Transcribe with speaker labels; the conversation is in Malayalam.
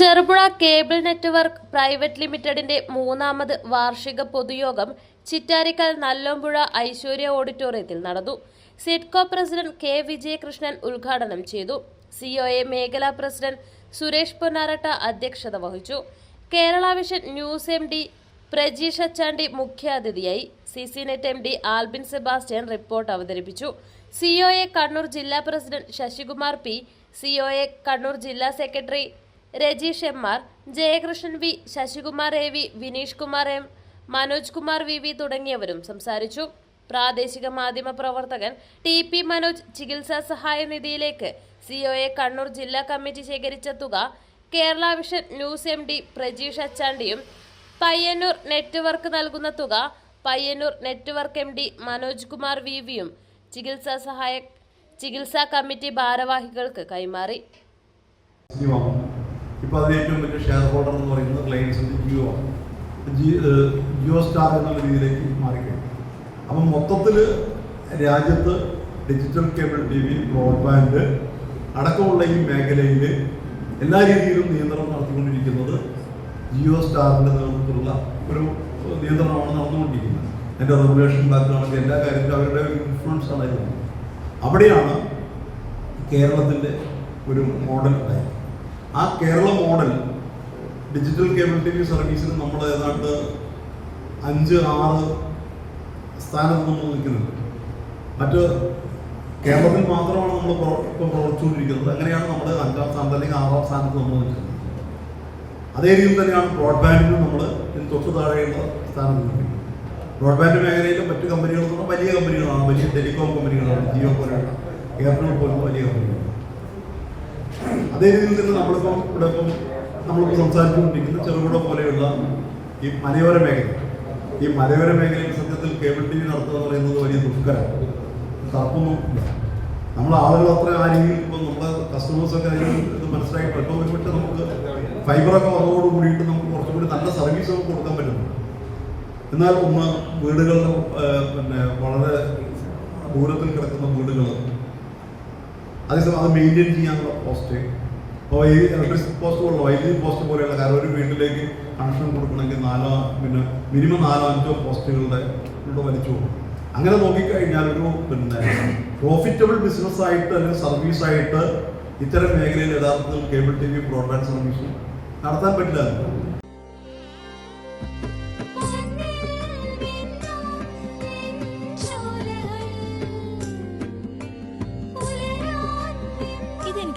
Speaker 1: ചെറുപുഴ കേബിൾ നെറ്റ്വർക്ക് പ്രൈവറ്റ് ലിമിറ്റഡിന്റെ മൂന്നാമത് വാർഷിക പൊതുയോഗം ചിറ്റാരിക്കൽ നല്ലോമ്പുഴ ഐശ്വര്യ ഓഡിറ്റോറിയത്തിൽ നടന്നു. സിഡ്കോ പ്രസിഡന്റ് കെ വിജയകൃഷ്ണൻ ഉദ്ഘാടനം ചെയ്തു. സിഒഎ മേഖലാ പ്രസിഡന്റ് സുരേഷ് പൊന്നാരട്ട അധ്യക്ഷത വഹിച്ചു. Kerala vision news M D Prajeesh Achandi മുഖ്യാതിഥിയായി. C C net M D Albin Sebastian report അവതരിപ്പിച്ചു. സിഒഎ കണ്ണൂർ ജില്ലാ president Sasikumar P. COA Kannur ജില്ലാ secretary Rajeesh M R Jayakrishnan V Sasikumar A V Vineesh Kumar M Manoj Kumar V V തുടങ്ങിയവരും സംസാരിച്ചു. പ്രാദേശിക മാധ്യമ പ്രവർത്തകൻ ടി പി മനോജ് ചികിത്സാ സഹായ നിധിയിലേക്ക് സിഒഎ കണ്ണൂർ ജില്ലാ കമ്മിറ്റി ശേഖരിച്ച തുക Kerala vision news M D Prajeesh അച്ചാണ്ടിയും Payyanur network നൽകുന്ന തുക Payyanur network M D Manoj Kumar V വിയും ചികിത്സാ സഹായ ചികിത്സാ കമ്മിറ്റി ഭാരവാഹികൾക്ക് കൈമാറി.
Speaker 2: ഇപ്പോൾ അതിന് ഏറ്റവും വലിയ ഷെയർ ഹോൾഡർ എന്ന് പറയുന്നത് റിലയൻസിന്റെ ജിയോ ആണ്. ജിയോ സ്റ്റാർ എന്നുള്ള രീതിയിലേക്ക് മാറിക്കഴിഞ്ഞു. അപ്പം മൊത്തത്തിൽ രാജ്യത്ത് digital cable T V broadband അടക്കമുള്ള ഈ മേഖലയിൽ എല്ലാ രീതിയിലും നിയന്ത്രണം നടത്തിക്കൊണ്ടിരിക്കുന്നത് ജിയോ സ്റ്റാറിന്റെ നേതൃത്വത്തിലുള്ള ഒരു നിയന്ത്രണമാണ് നടന്നുകൊണ്ടിരിക്കുന്നത്. അതിന്റെ റെഗുലേഷൻ ബാക്കിലാണെങ്കിൽ എല്ലാ കാര്യത്തിലും അവരുടെ ഒരു ഇൻഫ്ലുവൻസ് ആണ് അതിൽ അവിടെയാണ് കേരളത്തിന്റെ ഒരു മോഡൽ ഉണ്ടായത്. ആ Kerala model digital cable T V സർവീസിന് നമ്മൾ ഏതാണ്ട് അഞ്ച് ആറ് സ്ഥാനത്ത് നമ്മൾ നിൽക്കുന്നുണ്ട്. മറ്റ് കേരളത്തിൽ മാത്രമാണ് നമ്മൾ ഇപ്പം പ്രവർത്തിച്ചുകൊണ്ടിരിക്കുന്നത്. അങ്ങനെയാണ് നമ്മൾ അഞ്ചാം സ്ഥാനത്ത് അല്ലെങ്കിൽ ആറാം സ്ഥാനത്ത് നമ്മൾ നിൽക്കുന്നത്. അതേ രീതിയിൽ തന്നെയാണ് ബ്രോഡ്ബാൻഡിനും നമ്മൾ തൊട്ട് താഴെയുള്ള സ്ഥാനത്ത് നിൽക്കുന്നത്. ബ്രോഡ്ബാൻഡ് മേഖലയിലെ മറ്റ് കമ്പനികൾ പറഞ്ഞാൽ വലിയ കമ്പനികളാണ്. വലിയ ടെലികോം കമ്പനികളാണ്. ജിയോ പോലെയുള്ള എയർടെൽ പോലുള്ള വലിയ കമ്പനികൾ അതേ രീതിയിൽ തന്നെ നമ്മളിപ്പം ഇവിടെ ഇപ്പം നമ്മളിപ്പോൾ സംസാരിച്ചുകൊണ്ടിരിക്കുന്ന ചെറുപുഴ പോലെയുള്ള ഈ മലയോര മേഖല. ഈ മലയോര മേഖലയിൽ സത്യത്തിൽ കേബിൾ ടി വി നടത്തുക എന്ന് പറയുന്നത് വലിയ ദുഷ്കരമാണ് തർക്കമൊന്നും ഇല്ല. നമ്മൾ ആളുകൾ അത്ര ആ രീതിയിൽ ഇപ്പം നമ്മുടെ കസ്റ്റമേഴ്സൊക്കെ അതിന് മനസ്സിലാക്കി ഇപ്പോൾ ഒരുപക്ഷെ നമുക്ക് ഫൈബറൊക്കെ വന്നതോട് കൂടിയിട്ട് നമുക്ക് കുറച്ചും കൂടി നല്ല സർവീസ് നമുക്ക് കൊടുക്കാൻ പറ്റുന്നുണ്ട് എന്നാൽ ഒന്ന് വീടുകളുടെ പിന്നെ വളരെ ദൂരത്തിൽ കിടക്കുന്ന വീടുകൾ അതേസമയം അത് മെയിന്റെയിൻ ചെയ്യാനുള്ള പോസ്റ്റ് അപ്പോൾ ഈ ഇലക്ട്രിസിറ്റി പോസ്റ്റ് പോലുള്ള വൈദ്യുതി പോസ്റ്റ് പോലെയുള്ള കാരണം ഒരു വീട്ടിലേക്ക് കണക്ഷൻ കൊടുക്കണമെങ്കിൽ നാലോ പിന്നെ മിനിമം നാലോ അഞ്ചോ പോസ്റ്റുകളുടെ ഇവിടെ വലിച്ചു പോകും അങ്ങനെ നോക്കിക്കഴിഞ്ഞാൽ ഒരു പിന്നെ പ്രോഫിറ്റബിൾ ബിസിനസ് ആയിട്ട് അല്ലെങ്കിൽ സർവീസ് ആയിട്ട് ഇത്തരം മേഖലയിൽ യഥാർത്ഥത്തിൽ cable T V broadband service നടത്താൻ പറ്റില്ല.